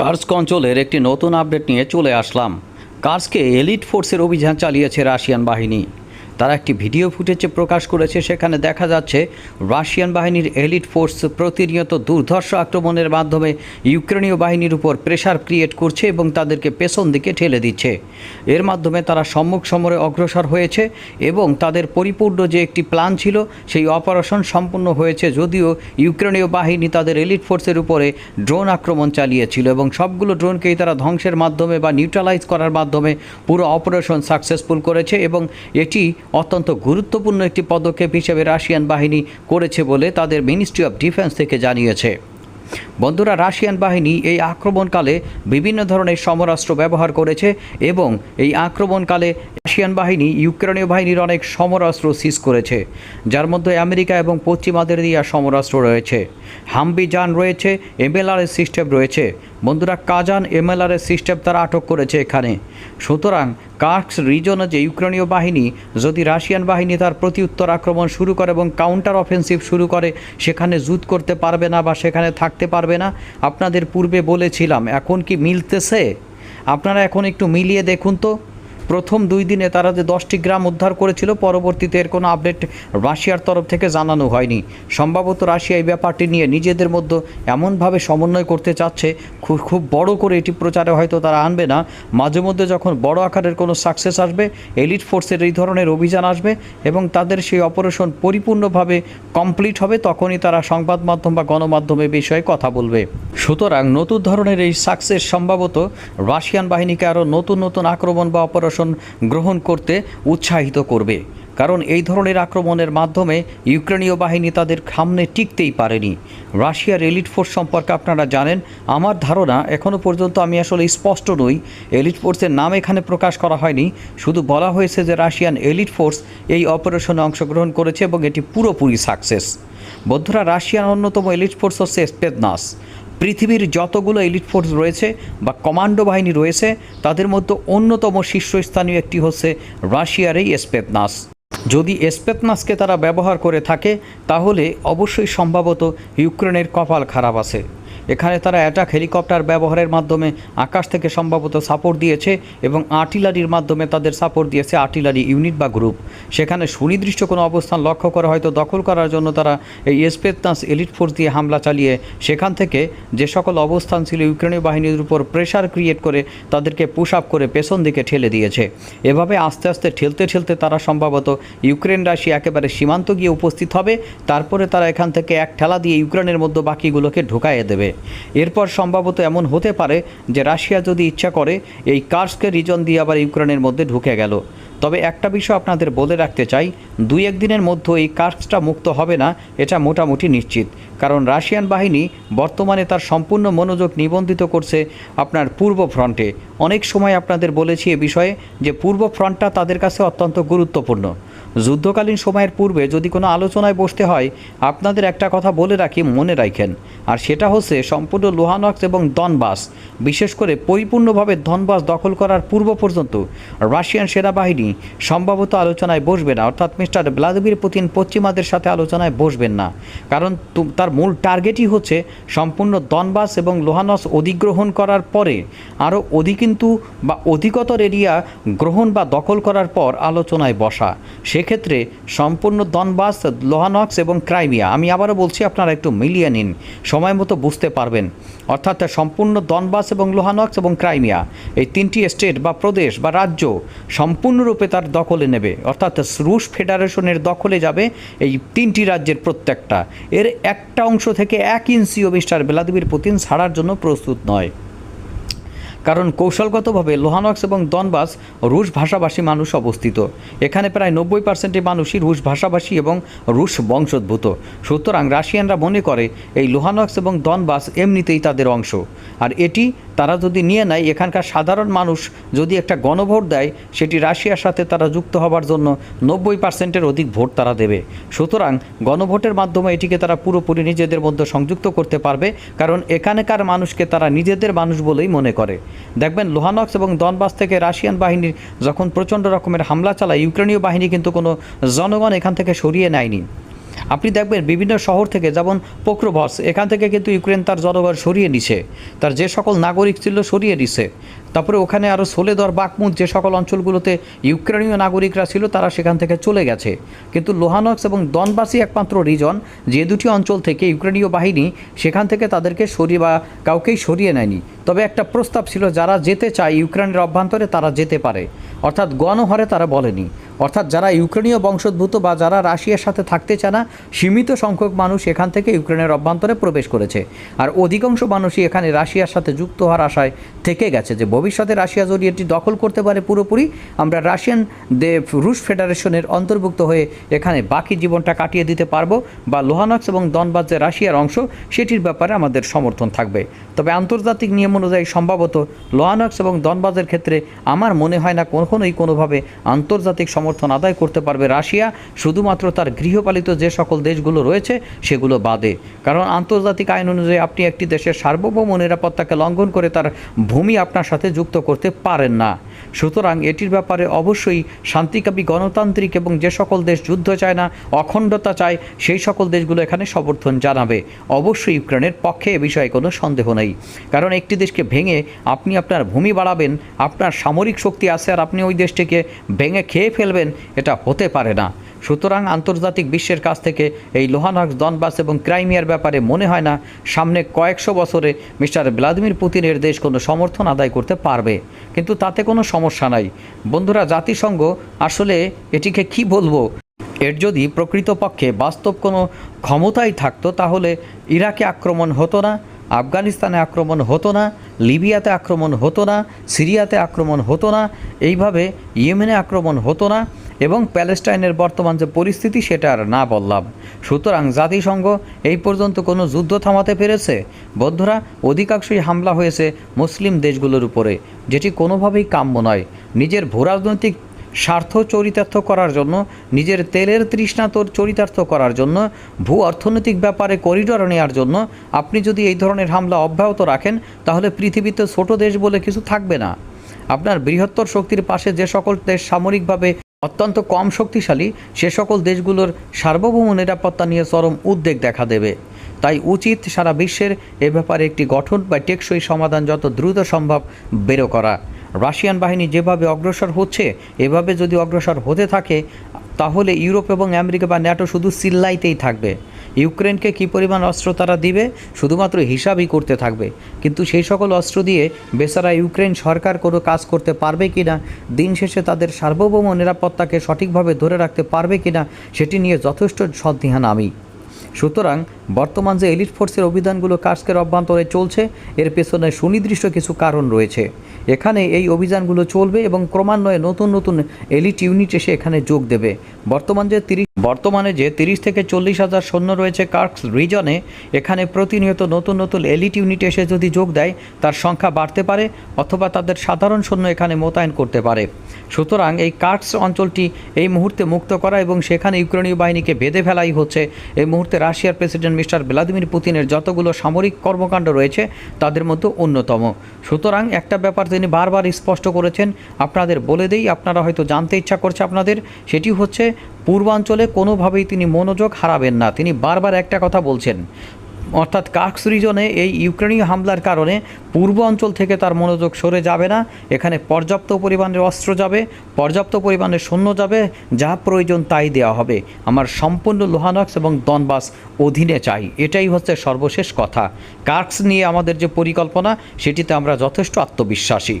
কার্স্ক অঞ্চলের একটি নতুন আপডেট নিয়ে চলে আসলাম। কার্সকে এলিট ফোর্সের অভিযান চালিয়েছে রাশিয়ান বাহিনী। তারা একটি ভিডিও ফুটেজে প্রকাশ করেছে। সেখানে দেখা যাচ্ছে, রাশিয়ান বাহিনীর এলিট ফোর্স প্রতিনিয়ত দুর্ধর্ষ আক্রমণের মাধ্যমে ইউক্রেনীয় বাহিনীর উপর প্রেশার ক্রিয়েট করছে এবং তাদেরকে পেছন দিকে ঠেলে দিচ্ছে। এর মাধ্যমে তারা সম্মুখ সমরে অগ্রসর হয়েছে এবং তাদের পরিপূর্ণ যে একটি প্ল্যান ছিল, সেই অপারেশন সম্পূর্ণ হয়েছে যদিও ইউক্রেনীয় বাহিনী তাদের এলিট ফোর্সের উপরে ড্রোন আক্রমণ চালিয়েছিল এবং সবগুলো ড্রোনকেই তারা ধ্বংসের মাধ্যমে বা নিউট্রালাইজ করার মাধ্যমে পুরো অপারেশন সাকসেসফুল করেছে এবং এটি অত্যন্ত গুরুত্বপূর্ণ একটি পদক্ষেপ হিসেবে রাশিয়ান বাহিনী করেছে বলে তাদের মিনিস্ট্রি অফ ডিফেন্স থেকে জানিয়েছে। বন্ধুরা, রাশিয়ান বাহিনী এই আক্রমণকালে বিভিন্ন ধরনের সমরাস্ত্র ব্যবহার করেছে এবং এই আক্রমণকালে রাশিয়ান বাহিনী ইউক্রেনীয় বাহিনীর অনেক সমরাস্ত্র সিজ করেছে, যার মধ্যে আমেরিকা এবং পশ্চিমাদের দেওয়া সমরাস্ত্র রয়েছে। হাম্বি যান রয়েছে এমএলআরের সিস্টেম রয়েছে। বন্ধুরা, কাজান এমএলআরের সিস্টেম তারা আটক করেছে এখানে। সুতরাং কার্কস রিজনে যে ইউক্রেনীয় বাহিনী, যদি রাশিয়ান বাহিনী তার প্রতিউত্তর আক্রমণ শুরু করে এবং কাউন্টার অফেন্সিভ শুরু করে, সেখানে জুত করতে পারবে না বা সেখানে থাকতে পারবে না, আপনাদের পূর্বে বলেছিলাম, এখন কি মিলতেছে? আপনারা এখন একটু মিলিয়ে দেখুন তো। প্রথম দুই দিনে তারা যে দশটি গ্রাম উদ্ধার করেছিল, পরবর্তীতে এর কোনো আপডেট রাশিয়ার তরফ থেকে জানানো হয়নি। সম্ভবত রাশিয়া এই ব্যাপারটি নিয়ে নিজেদের মধ্যে এমনভাবে সমন্বয় করতে চাচ্ছে, খুব খুব বড় করে এটি প্রচারে হয়তো তারা আনবে না। মাঝে মধ্যে যখন বড় আকারের কোনো সাকসেস আসবে, এলিট ফোর্সের এই ধরনের অভিযান আসবে এবং তাদের সেই অপারেশন পরিপূর্ণভাবে কমপ্লিট হবে, তখনই তারা সংবাদ মাধ্যম বা গণমাধ্যমে বিষয়ে কথা বলবে। সুতরাং নতুন ধরনের এই সাকসেস সম্ভবত রাশিয়ান বাহিনীকে আরও নতুন নতুন আক্রমণ বা অপারেশন গ্রহণ করতে উৎসাহিত করবে। কারণ এই ধরনের আক্রমণের মাধ্যমে ইউক্রেনীয় বাহিনী তাদের সামনে টিকতেই পারেনি। রাশিয়ার এলিট ফোর্স সম্পর্কে আপনারা জানেন, আমার ধারণা এখনও পর্যন্ত আমি আসলে স্পষ্ট নই। এলিট ফোর্সের নাম এখানে প্রকাশ করা হয়নি। শুধু বলা হয়েছে যে রাশিয়ান এলিট ফোর্স এই অপারেশনে অংশগ্রহণ করেছে এবং এটি পুরোপুরি সাকসেস। বন্ধুরা, রাশিয়ার অন্যতম এলিট ফোর্স হচ্ছে স্পেদনাস। পৃথিবীর যতগুলো এলিট ফোর্স রয়েছে বা কমান্ডো বাহিনী রয়েছে, তাদের মধ্যে অন্যতম শীর্ষস্থানীয় একটি হচ্ছে রাশিয়ার এই এসপেতনাস যদি এসপেতনাসকে তারা ব্যবহার করে থাকে, তাহলে অবশ্যই সম্ভবত ইউক্রেনের কপাল খারাপ আছে। এখানে তারা অ্যাটাক হেলিকপ্টার ব্যবহারের মাধ্যমে আকাশ থেকে সম্ভবত সাপোর্ট দিয়েছে এবং আর্টিলারির মাধ্যমে তাদের সাপোর্ট দিয়েছে আর্টিলারি ইউনিট বা গ্রুপ। সেখানে সুনির্দিষ্ট কোনো অবস্থান লক্ষ্য করে হয়তো দখল করার জন্য তারা এই এসপেতনাস এলিট ফোর্স দিয়ে হামলা চালিয়ে সেখান থেকে যে সকল অবস্থান ছিল ইউক্রেনীয় বাহিনীর উপর প্রেশার ক্রিয়েট করে তাদেরকে পুশ আপ করে পেছন দিকে ঠেলে দিয়েছে। এভাবে আস্তে আস্তে ঠেলতে ঠেলতে তারা সম্ভবত ইউক্রেন রাশিয়া একেবারে সীমান্ত গিয়ে উপস্থিত হবে। তারপরে তারা এখান থেকে এক ঠেলা দিয়ে ইউক্রেনের মধ্যে বাকিগুলোকে ঢুকাইয়ে দেবে। এরপর সম্ভবত এমন হতে পারে যে রাশিয়া যদি ইচ্ছা করে, এই কার্সকে রিজন দিয়ে আবার ইউক্রেনের মধ্যে ঢুকে গেল। তবে একটা বিষয় আপনাদের বলে রাখতে চাই, দুই একদিনের মধ্যে এই কার্সটা মুক্ত হবে না, এটা মোটামুটি নিশ্চিত। কারণ রাশিয়ান বাহিনী বর্তমানে তার সম্পূর্ণ মনোযোগ নিবন্ধিত করছে আপনার পূর্ব ফ্রন্টে। অনেক সময় আপনাদের বলেছি এ বিষয়ে যে পূর্ব ফ্রন্টটা তাদের কাছে অত্যন্ত গুরুত্বপূর্ণ। যুদ্ধকালীন সময়ের পূর্বে যদি কোনো আলোচনায় বসতে হয়, আপনাদের একটা কথা বলে রাখি, মনে রাখেন। আর সেটা হচ্ছে সম্পূর্ণ লোহানক্স এবং দনবাস বিশেষ করে পরিপূর্ণভাবে ধনবাস দখল করার পূর্ব পর্যন্ত। রাশিয়ান সেনাবাহিনী সম্ভবত আলোচনায় বসবে না, অর্থাৎ মিস্টার ভ্লাদিমির পুতিন পশ্চিমাদের সাথে আলোচনায় বসবেন না। কারণ তার মূল টার্গেটই হচ্ছে সম্পূর্ণ দনবাস এবং লোহানস অধিগ্রহণ করার পরে আরও অধিক কিন্তু বা অধিকতর এরিয়া গ্রহণ বা দখল করার পর আলোচনায় বসা। সেক্ষেত্রে সম্পূর্ণ দনবাস লোহানক্স এবং ক্রাইমিয়া আমি আবারও বলছি, আপনারা একটু মিলিয়ে নিন। সময় মতো বুঝতে পারবেন। অর্থাৎ সম্পূর্ণ দনবাস এবং লোহানক্স এবং ক্রাইমিয়া এই তিনটি স্টেট বা প্রদেশ বা রাজ্য সম্পূর্ণরূপে তার দখলে নেবে। অর্থাৎ রুশ ফেডারেশনের দখলে যাবে এই তিনটি রাজ্যের প্রত্যেকটা। এর একটা অংশ থেকে এক ইঞ্চিও মিস্টার ভ্লাদিমির পুতিন ছাড়ার জন্য প্রস্তুত নয়। কারণ কৌশলগতভাবে লোহানক্স এবং দনবাস রুশ ভাষাভাষী মানুষ অবস্থিত। এখানে প্রায় নব্বই পার্সেন্টের মানুষই রুশ ভাষাভাষী এবং রুশ বংশোদ্ভূত। সুতরাং রাশিয়ানরা মনে করে এই লোহানক্স এবং দনবাস এমনিতেই তাদের অংশ। আর এটি তারা যদি নিয়ে নেয়, এখানকার সাধারণ মানুষ যদি একটা গণভোট দেয়, সেটি রাশিয়ার সাথে তারা যুক্ত হবার জন্য নব্বই পার্সেন্টের অধিক ভোট তারা দেবে। সুতরাং গণভোটের মাধ্যমে এটিকে তারা পুরোপুরি নিজেদের মধ্যে সংযুক্ত করতে পারবে, কারণ এখানকার মানুষকে তারা নিজেদের মানুষ বলেই মনে করে। দেখবেন, লোহানক্স এবং দনবাস থেকে রাশিয়ান বাহিনীর যখন প্রচণ্ড রকমের হামলা চালায়, ইউক্রেনীয় বাহিনী কিন্তু কোনো জনগণ এখান থেকে সরিয়ে নেয়নি। আপনি দেখবেন বিভিন্ন শহর থেকে যেমন পোক্রোভস, এখান থেকে কিন্তু ইউক্রেন তার জনগণ সরিয়ে নিছে। তার যে সকল নাগরিক ছিল সরিয়ে নিছে। তারপরে ওখানে আরও সোলেদর, বাকমুদ যে সকল অঞ্চলগুলোতে ইউক্রেনীয় নাগরিকরা ছিল, তারা সেখান থেকে চলে গেছে। কিন্তু লোহানক্স এবং দনবাসি একমাত্র রিজন, যে দুটি অঞ্চল থেকে ইউক্রেনীয় বাহিনী সেখান থেকে তাদেরকে সরিয়ে বা কাউকেই সরিয়ে নেয়নি। তবে একটা প্রস্তাব ছিল, যারা যেতে চায় ইউক্রেনের অভ্যন্তরে তারা যেতে পারে। অর্থাৎ গণহারে তারা বলেনি। অর্থাৎ যারা ইউক্রেনীয় বংশোদ্ভূত বা যারা রাশিয়ার সাথে থাকতে চায় না, সীমিত সংখ্যক মানুষ এখান থেকে ইউক্রেনের অভ্যন্তরে প্রবেশ করেছে। আর অধিকাংশ মানুষই এখানে রাশিয়ার সাথে যুক্ত হওয়ার আশায় থেকে গেছে যে ভবিষ্যতে রাশিয়া যদি এটি দখল করতে পারে পুরোপুরি, আমরা রাশিয়ান দে রুশ ফেডারেশনের অন্তর্ভুক্ত হয়ে এখানে বাকি জীবনটা কাটিয়ে দিতে পারব বা লোহানক্স এবং দনবাদ যে রাশিয়ার অংশ, সেটির ব্যাপারে আমাদের সমর্থন থাকবে। তবে আন্তর্জাতিক নিয়ম অনুযায়ী সম্ভবত লোহানক্স এবং দনবাজের ক্ষেত্রে আমার মনে হয় না কখনোই কোনোভাবে আন্তর্জাতিক সমর্থন আদায় করতে পারবে রাশিয়া, শুধুমাত্র তার গৃহপালিত যে সকল দেশগুলো রয়েছে, সেগুলো বাদে। কারণ আন্তর্জাতিক আইন অনুযায়ী আপনি একটি দেশের সার্বভৌম নিরাপত্তাকে লঙ্ঘন করে তার ভূমি আপনার সাথে যুক্ত করতে পারেন না। সুতরাং এটির ব্যাপারে অবশ্যই শান্তিকামী গণতান্ত্রিক এবং যে সকল দেশ যুদ্ধ চায় না, অখণ্ডতা চায়, সেই সকল দেশগুলো এখানে সমর্থন জানাবে। অবশ্যই ইউক্রেনের পক্ষে এ বিষয়ে কোনো সন্দেহ নেই। কারণ একটি দেশকে ভেঙে আপনি আপনার ভূমি বাড়াবেন, আপনার সামরিক শক্তি আছে আর আপনি ওই দেশটিকে ভেঙে খেয়ে ফেলবেন, এটা হতে পারে না। সুতরাং আন্তর্জাতিক বিশ্বের কাছ থেকে এই লোহানক্স দনবাস এবং ক্রাইমিয়ার ব্যাপারে মনে হয় না সামনে কয়েকশো বছরে মিস্টার ভ্লাদিমির পুতিনের দেশ কোনো সমর্থন আদায় করতে পারবে। কিন্তু তাতে কোনো সমস্যা নাই। বন্ধুরা, জাতিসংঘ আসলে এটিকে কি বলব? এর যদি প্রকৃতপক্ষে বাস্তব কোনো ক্ষমতাই থাকতো, তাহলে ইরাকে আক্রমণ হতো না, আফগানিস্তানে আক্রমণ হতো না, লিবিয়াতে আক্রমণ হতো না, সিরিয়াতে আক্রমণ হতো না, এইভাবে ইয়েমেনে আক্রমণ হতো না এবং প্যালেস্টাইনের বর্তমান যে পরিস্থিতি, সেটা আর না বললাম। সুতরাং জাতিসংঘ এই পর্যন্ত কোনো যুদ্ধ থামাতে পেরেছে? বন্ধুরা, অধিকাংশই হামলা হয়েছে মুসলিম দেশগুলোর উপরে, যেটি কোনোভাবেই কাম্য নয়। নিজের ভূরাজনৈতিক স্বার্থ চরিতার্থ করার জন্য, নিজের তেলের তৃষ্ণা তোর চরিতার্থ করার জন্য, ভূ অর্থনৈতিক ব্যাপারে করিডর নেওয়ার জন্য আপনি যদি এই ধরনের হামলা অব্যাহত রাখেন, তাহলে পৃথিবীতে ছোট দেশ বলে কিছু থাকবে না। আপনার বৃহত্তর শক্তির পাশে যে সকল দেশ সামরিকভাবে অত্যন্ত কম শক্তিশালী, সে সকল দেশগুলোর সার্বভৌম নিরাপত্তা নিয়ে চরম উদ্বেগ দেখা দেবে। তাই উচিত সারা বিশ্বের এ ব্যাপারে একটি গঠন বা টেকসই সমাধান যত দ্রুত সম্ভব বেরো করা। রাশিয়ান বাহিনী যেভাবে অগ্রসর হচ্ছে, এভাবে যদি অগ্রসর হতে থাকে, তাহলে ইউরোপ এবং আমেরিকা বা ন্যাটো শুধু সিল্লাইতেই থাকবে। ইউক্রেনকে কী পরিমাণ অস্ত্র তারা দিবে? শুধুমাত্র হিসাবই করতে থাকবে। কিন্তু সেই সকল অস্ত্র দিয়ে বেচারা ইউক্রেন সরকার কোনো কাজ করতে পারবে কি না দিন শেষে তাদের সার্বভৌম নিরাপত্তাকে সঠিকভাবে ধরে রাখতে পারবে কি না সেটি নিয়ে যথেষ্ট সন্দিহান আমি। সুতরাং বর্তমান যে এলিট ফোর্সের অভিযানগুলো কার্সকের অভ্যন্তরে চলছে, এর পেছনে সুনির্দিষ্ট কিছু কারণ রয়েছে। এখানে এই অভিযানগুলো চলবে এবং ক্রমান্বয়ে নতুন নতুন এলিট ইউনিট এসে এখানে যোগ দেবে। বর্তমান যে তিরিশ বর্তমানে যে তিরিশ থেকে চল্লিশ হাজার সৈন্য রয়েছে কার্কস রিজনে, এখানে প্রতিনিয়ত নতুন নতুন এলিট ইউনিট এসে যদি যোগ দেয়, তার সংখ্যা বাড়তে পারে অথবা তাদের সাধারণ সৈন্য এখানে মোতায়েন করতে পারে। সুতরাং এই কার্কস অঞ্চলটি এই মুহূর্তে মুক্ত করা এবং সেখানে ইউক্রেনীয় বাহিনীকে বেঁধে ফেলাই হচ্ছে। এই মুহূর্তে রাশিয়ার প্রেসিডেন্ট মিস্টার ভ্লাদিমির পুতিনের যতগুলো সামরিক কর্মকাণ্ড রয়েছে, তাদের মধ্যে অন্যতম। সুতরাং একটা ব্যাপার তিনি বারবার স্পষ্ট করেছেন, আপনাদের বলে দেই, আপনারা হয়তো জানতে ইচ্ছা করছে আপনাদের, সেটি হচ্ছে পূর্বাঞ্চলে কোনোভাবেই তিনি মনোযোগ হারাবেন না। তিনি বারবার একটা কথা বলছেন। অর্থাৎ কার্কস রিজনে এই ইউক্রেনীয় হামলার কারণে পূর্ব অঞ্চল থেকে তার মনোযোগ সরে যাবে না। এখানে পর্যাপ্ত পরিমাণের অস্ত্র যাবে, পর্যাপ্ত পরিমাণের সৈন্য যাবে, যা প্রয়োজন তাই দেওয়া হবে। আমার সম্পূর্ণ লোহানক্স এবং দনবাস অধীনে চাই। এটাই হচ্ছে সর্বশেষ কথা। কার্কস নিয়ে আমাদের যে পরিকল্পনা, সেটিতে আমরা যথেষ্ট আত্মবিশ্বাসী।